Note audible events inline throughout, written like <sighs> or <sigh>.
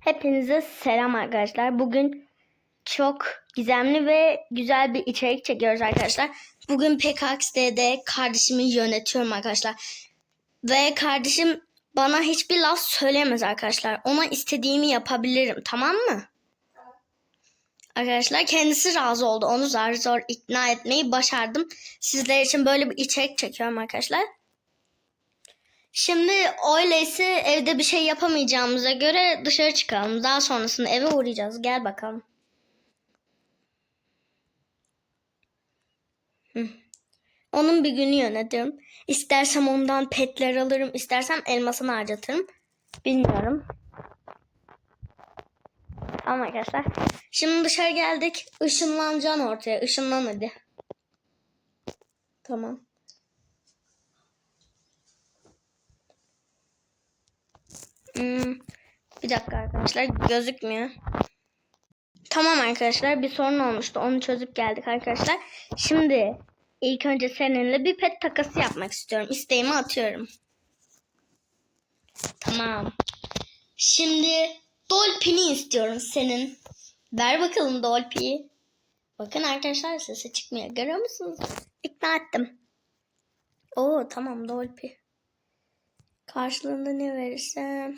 Hepinize selam arkadaşlar. Bugün çok gizemli ve güzel bir içerik çekiyoruz arkadaşlar. Bugün PKX'de kardeşimi yönetiyorum arkadaşlar. Ve kardeşim bana hiçbir laf söylemez arkadaşlar. Ona istediğimi yapabilirim tamam mı? Arkadaşlar kendisi razı oldu. Onu zar zor ikna etmeyi başardım. Sizler için böyle bir içerik çekiyorum arkadaşlar. Şimdi öyleyse evde bir şey yapamayacağımıza göre dışarı çıkalım. Daha sonrasında eve uğrayacağız. Gel bakalım. Onun bir günü yönetirim. İstersem ondan petler alırım. istersem elmasını harcatırım. Bilmiyorum. Tamam arkadaşlar. Şimdi dışarı geldik. Işınlanacaksın ortaya. Işınlan hadi. Tamam. Hmm, bir dakika arkadaşlar gözükmüyor. Tamam arkadaşlar bir sorun olmuştu. Onu çözüp geldik arkadaşlar. Şimdi ilk önce seninle bir pet takası yapmak istiyorum. İsteğimi atıyorum. Tamam. Şimdi Dolphin'i istiyorum senin. Ver bakalım Dolphin'i. Bakın arkadaşlar sesi çıkmıyor. Görüyor musunuz? İkna ettim. Oo tamam Dolphin. Karşılığında ne verirsem.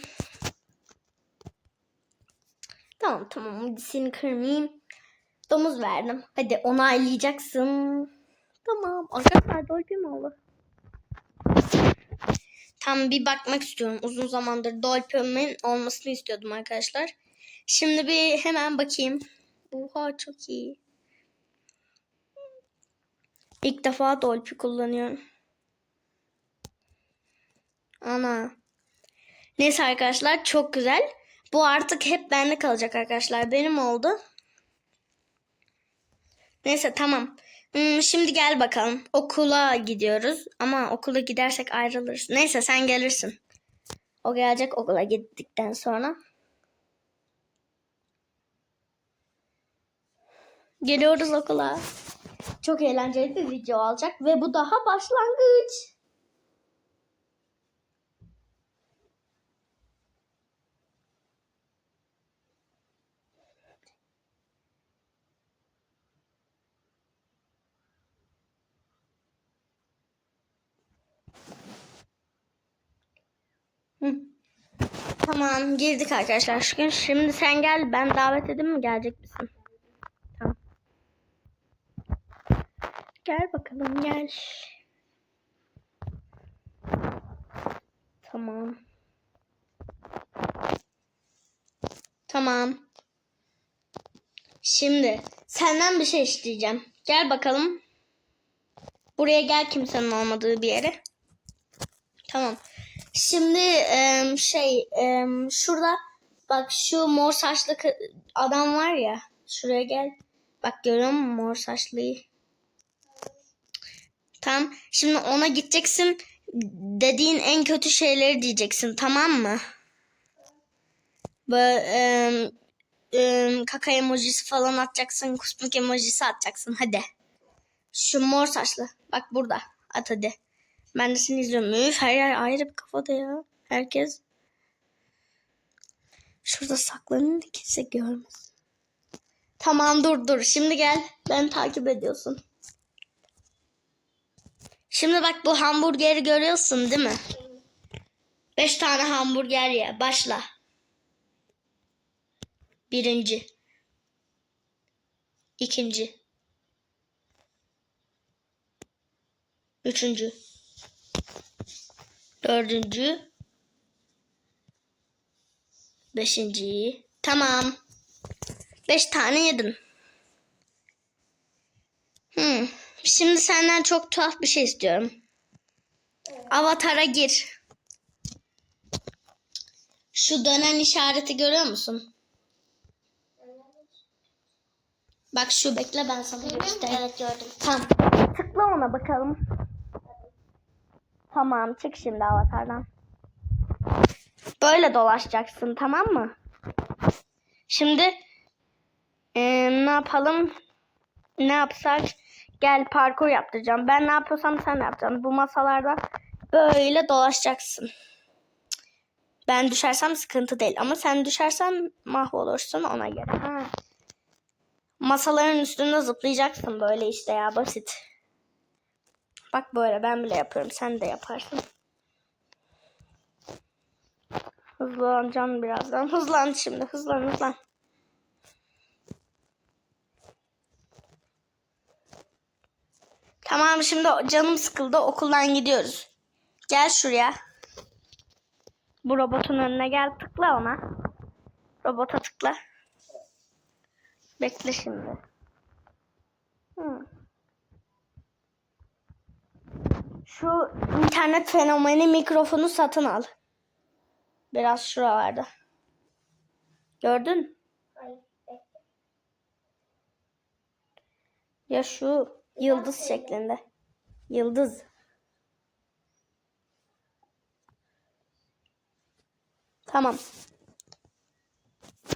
Tamam tamam hadi seni kırmayayım. Domuz verdim. Hadi onaylayacaksın. Tamam. Arkadaşlar dolphin mi oldu? Tam bir bakmak istiyorum. Uzun zamandır dolphin'in olmasını istiyordum arkadaşlar. Şimdi bir hemen bakayım. Oha çok iyi. İlk defa dolphin kullanıyorum. Ana. Neyse arkadaşlar çok güzel. Bu artık hep bende kalacak arkadaşlar. Benim oldu. Neyse tamam. Hmm, şimdi gel bakalım. Okula gidiyoruz. Ama okula gidersek ayrılırız. Neyse sen gelirsin. O gelecek okula gittikten sonra. Geliyoruz okula. Çok eğlenceli bir video olacak. Ve bu daha başlangıç. Hı. Tamam girdik arkadaşlar. Gün şimdi sen gel. Ben davet edeyim mi? Gelecek misin? Tamam. Gel bakalım gel. Tamam. Tamam. Şimdi senden bir şey isteyeceğim. Gel bakalım. Buraya gel kimsenin olmadığı bir yere. Tamam. Şimdi şey şurada bak şu mor saçlı adam var ya. Şuraya gel. Bak görüyor musun mor saçlıyı? Tamam. Şimdi ona gideceksin. Dediğin en kötü şeyleri diyeceksin. Tamam mı? Böyle em, em, kaka emojisi falan atacaksın. Kusmuk emojisi atacaksın. Hadi. Şu mor saçlı. Bak burada. At hadi. Ben de seni izliyorum. Üf, her yer ayrı bir kafada ya. Herkes. Şurada saklanın da kimse görmesin. Tamam dur dur. Şimdi gel. Ben takip ediyorsun. Şimdi bak bu hamburgeri görüyorsun değil mi? Beş tane hamburger ye. Başla. Birinci. İkinci. Üçüncü. Dördüncü. Beşinci. Tamam. Beş tane yedim. Hmm. Şimdi senden çok tuhaf bir şey istiyorum. Avatara gir. Şu dönen işareti görüyor musun? Bak şu bekle ben sana göstereyim. Evet gördüm. Tamam. Tıkla ona bakalım. Tamam çık şimdi avatardan. Böyle dolaşacaksın tamam mı? Şimdi eee, ne yapalım? Ne yapsak? Gel parkur yaptıracağım. Ben ne yapıyorsam sen de yapacaksın. Bu masalarda böyle dolaşacaksın. Ben düşersem sıkıntı değil ama sen düşersen mahvolursun ona göre. Ha. Masaların üstünde zıplayacaksın böyle işte ya basit. Bak böyle ben bile yapıyorum sen de yaparsın. Hızlanacağım birazdan. <laughs> Hızlan şimdi hızlan hızlan. Tamam şimdi canım sıkıldı okuldan gidiyoruz. Gel şuraya. Bu robotun önüne gel tıkla ona. Robota tıkla. Bekle şimdi. Hı. Şu internet fenomeni mikrofonu satın al. Biraz şuralarda. Gördün? Ya şu yıldız şeklinde. Yıldız. Tamam.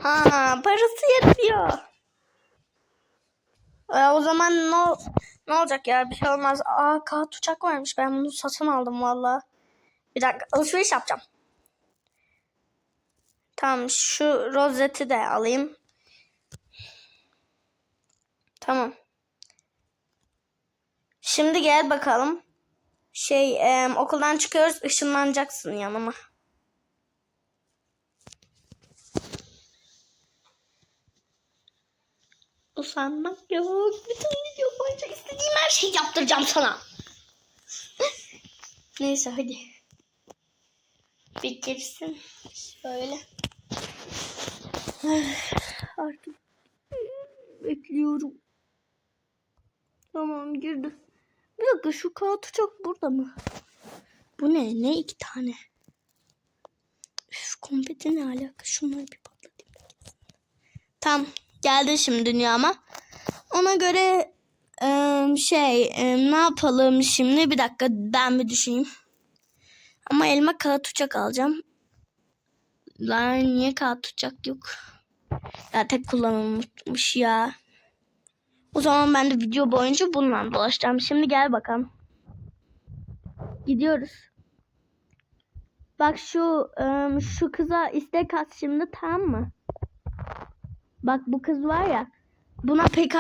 Ha, parası yetmiyor. E, o zaman ne, ne olacak ya? Bir şey olmaz. Aa, kağıt uçak varmış. Ben bunu satın aldım valla. Bir dakika alışveriş yapacağım. Tamam şu rozeti de alayım. Tamam. Şimdi gel bakalım. Şey em, okuldan çıkıyoruz ışınlanacaksın yanıma. Usanmak yok. Bütün video boyunca istediğim her şeyi yaptıracağım sana. <laughs> Neyse hadi. Bitirsin. Şöyle. <sighs> Artık bekliyorum. Tamam girdi. Bir dakika şu kağıt uçak burada mı? Bu ne? Ne iki tane? Üf kompeti ne alaka? Şunları bir patlatayım. Tamam. Geldi şimdi dünyama. Ona göre eee, şey eee, ne yapalım şimdi? Bir dakika ben bir düşüneyim. Ama elma kağıt uçak alacağım. Lan niye kağıt uçak yok? Ya tek kullanılmış ya. O zaman ben de video boyunca bununla dolaşacağım. Şimdi gel bakalım. Gidiyoruz. Bak şu ım, şu kıza istek at şimdi tamam mı? Bak bu kız var ya. Buna pek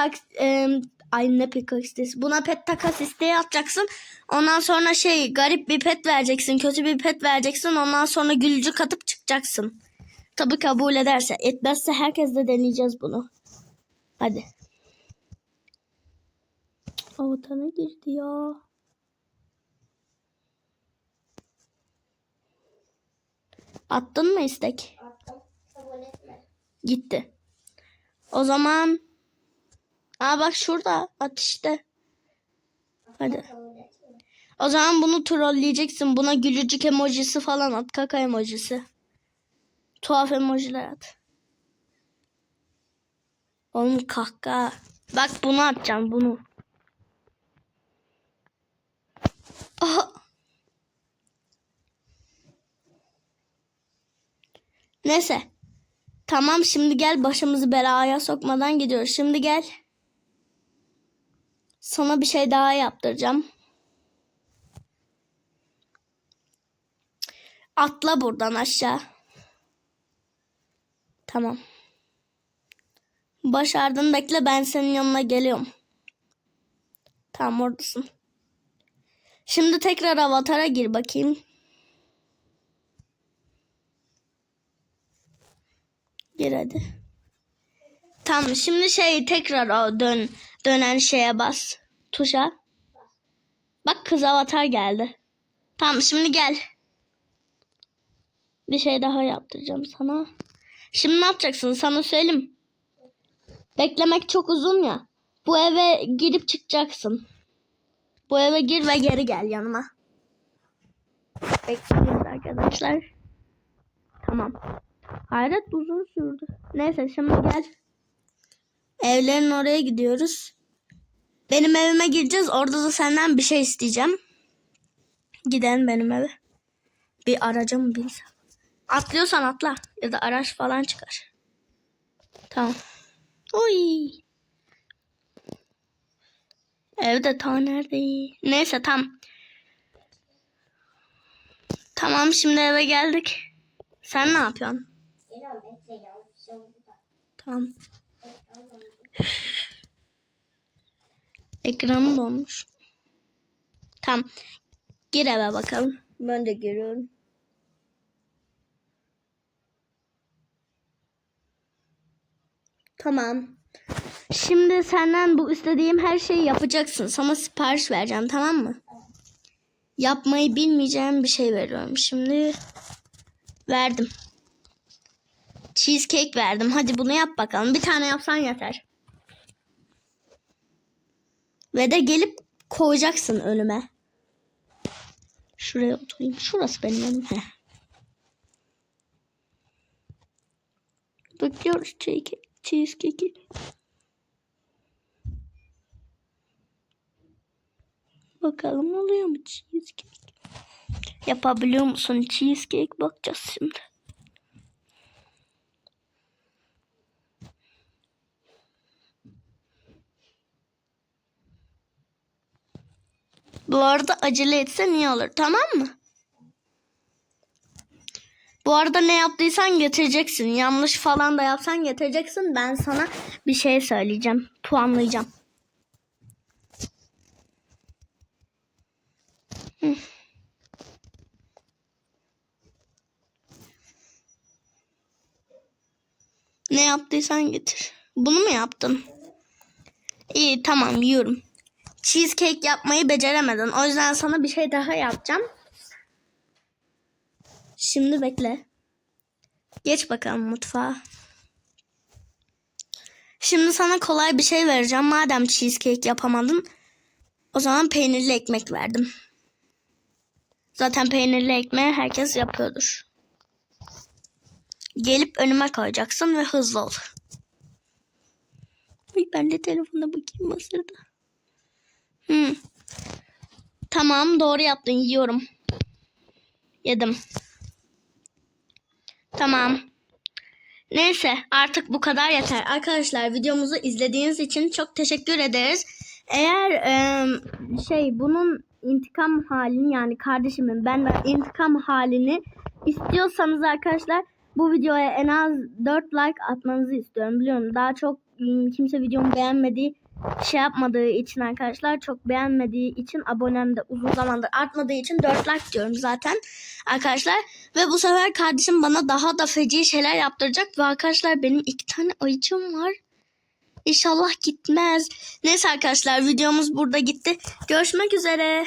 ay ne pek istesi. Buna pet takas isteği atacaksın. Ondan sonra şey garip bir pet vereceksin. Kötü bir pet vereceksin. Ondan sonra gülücük atıp çıkacaksın. Tabii kabul ederse. Etmezse herkes de deneyeceğiz bunu. Hadi. Avatara girdi ya. Attın mı istek? Attım. Kabul etmedi. Gitti. O zaman Aa bak şurada at işte. Hadi. O zaman bunu trolleyeceksin. Buna gülücük emojisi falan at. Kaka emojisi. Tuhaf emojiler at. Oğlum kahkaha. Bak bunu atacağım bunu. Aha. Neyse. Tamam şimdi gel başımızı belaya sokmadan gidiyoruz. Şimdi gel. Sana bir şey daha yaptıracağım. Atla buradan aşağı. Tamam. Başardın bekle ben senin yanına geliyorum. Tamam oradasın. Şimdi tekrar avatara gir bakayım. Gir. Tamam şimdi şey tekrar o dön dönen şeye bas. Tuşa. Bak kız avatar geldi. Tamam şimdi gel. Bir şey daha yaptıracağım sana. Şimdi ne yapacaksın sana söyleyeyim. Beklemek çok uzun ya. Bu eve girip çıkacaksın. Bu eve gir ve geri gel yanıma. Bekliyoruz arkadaşlar. Tamam. Hayret uzun sürdü. Neyse şimdi gel. Evlerin oraya gidiyoruz. Benim evime gireceğiz. Orada da senden bir şey isteyeceğim. Gidelim benim eve. Bir araca mı binsem? Atlıyorsan atla. Ya da araç falan çıkar. Tamam. Oy. Evde ta nerede? Neyse tam. Tamam şimdi eve geldik. Sen ne yapıyorsun? Tamam. <laughs> Ekranım donmuş. Tamam. Gir eve bakalım. Ben de giriyorum. Tamam. Şimdi senden bu istediğim her şeyi yapacaksın. Sana sipariş vereceğim tamam mı? Yapmayı bilmeyeceğim bir şey veriyorum. Şimdi verdim. Cheesecake verdim. Hadi bunu yap bakalım. Bir tane yapsan yeter. Ve de gelip koyacaksın önüme. Şuraya oturayım. Şurası benim önüm. Heh. Bekliyoruz cheesecake- cheesecake'i. Bakalım oluyor mu cheesecake? Yapabiliyor musun cheesecake? Bakacağız şimdi. Bu arada acele etsen iyi olur tamam mı? Bu arada ne yaptıysan getireceksin. Yanlış falan da yapsan getireceksin. Ben sana bir şey söyleyeceğim. Puanlayacağım. Ne yaptıysan getir. Bunu mu yaptın? İyi tamam yiyorum cheesecake yapmayı beceremedin. O yüzden sana bir şey daha yapacağım. Şimdi bekle. Geç bakalım mutfağa. Şimdi sana kolay bir şey vereceğim. Madem cheesecake yapamadın, o zaman peynirli ekmek verdim. Zaten peynirli ekmeği herkes yapıyordur. Gelip önüme koyacaksın ve hızlı ol. Ay, ben de telefonda bakayım masada. Hmm. Tamam doğru yaptın yiyorum. Yedim. Tamam. Neyse artık bu kadar yeter. Arkadaşlar videomuzu izlediğiniz için çok teşekkür ederiz. Eğer e, şey bunun intikam halini yani kardeşimin benden intikam halini istiyorsanız arkadaşlar bu videoya en az 4 like atmanızı istiyorum. Biliyorum daha çok ım, kimse videomu beğenmediği şey yapmadığı için arkadaşlar çok beğenmediği için abonem de uzun zamandır artmadığı için 4 like diyorum zaten arkadaşlar ve bu sefer kardeşim bana daha da feci şeyler yaptıracak ve arkadaşlar benim iki tane ayıcım var İnşallah gitmez. Neyse arkadaşlar videomuz burada gitti. Görüşmek üzere.